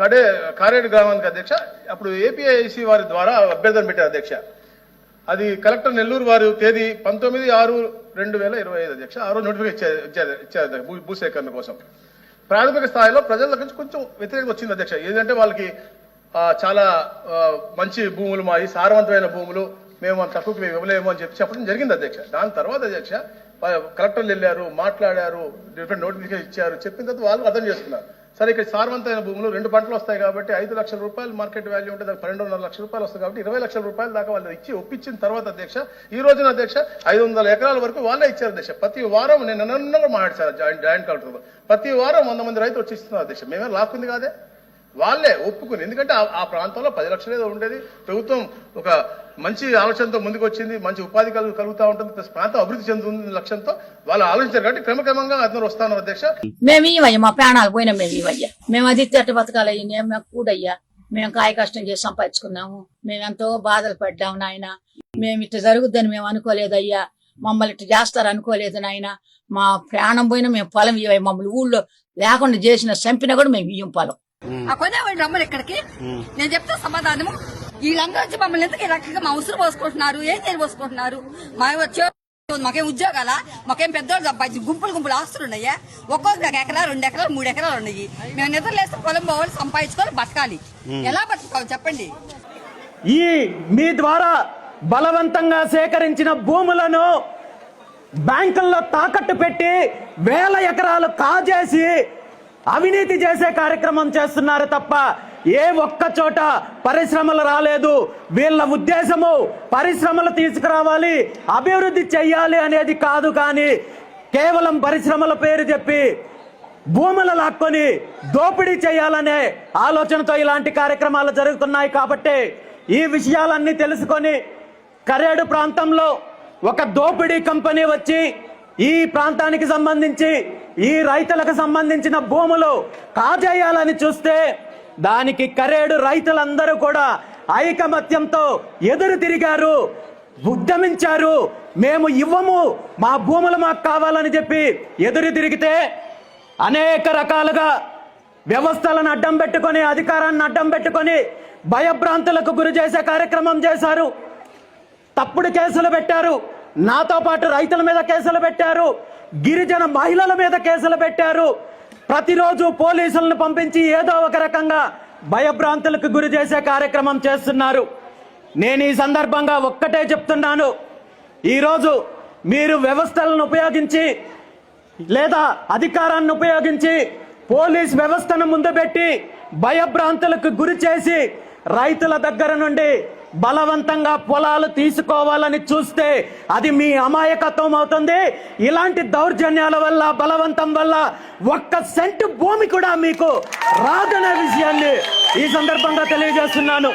కడే కారేడు గ్రామానికి అధ్యక్ష అప్పుడు ఏపీఐసి వారి ద్వారా అభ్యర్థన పెట్టారు అధ్యక్ష. అది కలెక్టర్ నెల్లూరు వారు తేదీ పంతొమ్మిది ఆరు రెండు వేల ఇరవై ఐదు అధ్యక్ష ఆ రోజు నోటిఫికేషన్ ఇచ్చారు ఇచ్చారు భూసేకరణ కోసం. ప్రాథమిక స్థాయిలో ప్రజల నుంచి కొంచెం వ్యతిరేకత వచ్చింది అధ్యక్ష. ఏంటంటే వాళ్ళకి చాలా మంచి భూములు మావి సారవంతమైన భూములు మేము అంత తక్కువకి మేము ఇవ్వలేము అని చెప్పి చెప్పడం జరిగింది అధ్యక్ష. దాని తర్వాత అధ్యక్ష కలెక్టర్లు వెళ్ళారు మాట్లాడారు డిఫరెంట్ నోటిఫికేషన్ ఇచ్చారు చెప్పిన తర్వాత వాళ్ళు అర్థం చేసుకున్నారు. సరే ఇక్కడ సారవంతమైన భూములు రెండు పంటలు వస్తాయి కాబట్టి ఐదు లక్షల రూపాయలు మార్కెట్ వాల్యూ ఉంటే దానికి పన్నెండున్నర లక్షల రూపాయలు వస్తాయి కాబట్టి ఇరవై లక్షల రూపాయల దాకా వాళ్ళు ఇచ్చి ఒప్పించిన తర్వాత అధ్యక్ష ఈ రోజున అధ్యక్ష ఐదు వందల ఎకరాల వరకు వాళ్ళే ఇచ్చారు అధ్యక్ష. ప్రతి వారం నేను నిన్నగా మాట్లాడారు జాయింట్ జాయింట్ కలెక్టర్ ప్రతి వారం వంద మంది రైతులు వచ్చి ఇస్తున్నారు అధ్యక్ష. మేమే లాక్కుంది కాదే. వాళ్ళే ఒప్పుకుని ఎందుకంటే ఆ- ఆ ప్రాంతంలో పది లక్షలు ఏదో ఉండేది. ప్రభుత్వం ఒక మంచి ఆలోచనతో ముందుకు వచ్చింది మంచి ఉపాధి కలుగు కలుగుతూ ఉంటుంది ప్లస్ ప్రాంతం అభివృద్ధి చెందుతుంది లక్ష్యంతో వాళ్ళు ఆలోచించారు కాబట్టి క్రమక్రమంగా అతను వస్తాను అధ్యక్ష. మేము ఇవయ్యా మా ప్రాణాలు పోయినా మేము ఇవయ్యా మేము అది తిట్ట బతకాలి అయ్యా మేము కూడయ్యా. మేము కాయ కష్టం చేసి సంపాదించుకున్నాము. మేము ఎంతో బాధలు పడ్డాము నాయన. మేము ఇట్లా జరుగుద్దని మేము అనుకోలేదయ్యా. మమ్మల్ని ఇట్లా చేస్తారు అనుకోలేదు నాయన. మా ప్రాణం పోయినా మేము పొలం ఇవ్వ మమ్మల్ని ఊళ్ళో లేకుండా చేసిన చంపినా కూడా మేము ఇయ్యం పొలం. రమ్మని ఇక్కడికి. నేను చెప్తా సమాధానము. వీళ్ళందరూ వచ్చి మమ్మల్ని ఎందుకు ఈ రకంగా మా ఉసురు పోసుకుంటున్నారు? ఏం చేయని పోసుకుంటున్నారు? మా వచ్చే మాకేం ఉద్యోగాల? మాకేం సంపాదించి గుంపులు గుంపులు ఆస్తులు ఉన్నాయా? ఒక్కొక్క ఎకరా రెండు ఎకరాలు మూడు ఎకరాలు ఉన్నాయి. మేము నిద్రలేస్తే పొలం పోవాలి సంపాదించుకోవాలి బతకాలి. ఎలా బతకాలి చెప్పండి? ఈ మీ ద్వారా బలవంతంగా సేకరించిన భూములను బ్యాంకుల్లో తాకట్టు పెట్టి వేల ఎకరాలు కాజేసి అవినీతి చేసే కార్యక్రమం చేస్తున్నారు తప్ప ఏ ఒక్క చోట పరిశ్రమలు రాలేదు. వీళ్ళ ఉద్దేశము పరిశ్రమలు తీసుకురావాలి అభివృద్ధి చెయ్యాలి అనేది కాదు కానీ కేవలం పరిశ్రమల పేరు చెప్పి భూములు లాక్కొని దోపిడీ చేయాలనే ఆలోచనతో ఇలాంటి కార్యక్రమాలు జరుగుతున్నాయి కాబట్టి ఈ విషయాలన్నీ తెలుసుకొని కరేడు ప్రాంతంలో ఒక దోపిడీ కంపెనీ వచ్చి ఈ ప్రాంతానికి సంబంధించి ఈ రైతులకు సంబంధించిన భూములు కాజేయాలని చూస్తే దానికి కరేడు రైతులందరూ కూడా ఐకమత్యంతో ఎదురు తిరిగారు ఉద్యమించారు. మేము ఇవ్వము మా భూములు మాకు కావాలని చెప్పి ఎదురు తిరిగితే అనేక రకాలుగా వ్యవస్థలను అడ్డం పెట్టుకొని అధికారాన్ని అడ్డం పెట్టుకొని భయభ్రాంతులకు గురి చేసే కార్యక్రమం చేశారు. తప్పుడు కేసులు పెట్టారు. నాతో పాటు రైతుల మీద కేసులు పెట్టారు. గిరిజన మహిళల మీద కేసులు పెట్టారు. ప్రతిరోజు పోలీసులను పంపించి ఏదో ఒక రకంగా భయభ్రాంతులకు గురి చేసే కార్యక్రమం చేస్తున్నారు. నేను ఈ సందర్భంగా ఒక్కటే చెప్తున్నాను. ఈరోజు మీరు వ్యవస్థలను ఉపయోగించి లేదా అధికారాన్ని ఉపయోగించి పోలీస్ వ్యవస్థను ముందు పెట్టి భయభ్రాంతులకు గురి చేసి రైతుల దగ్గర నుండి బలవంతంగా పొలాలు తీసుకోవాలని చూస్తే అది మీ అమాయకత్వం అవుతుంది. ఇలాంటి దౌర్జన్యాల వల్ల బలవంతం వల్ల ఒక్క సెంటు భూమి కూడా మీకు రాదనే విషయాన్ని ఈ సందర్భంగా తెలియజేస్తున్నాను.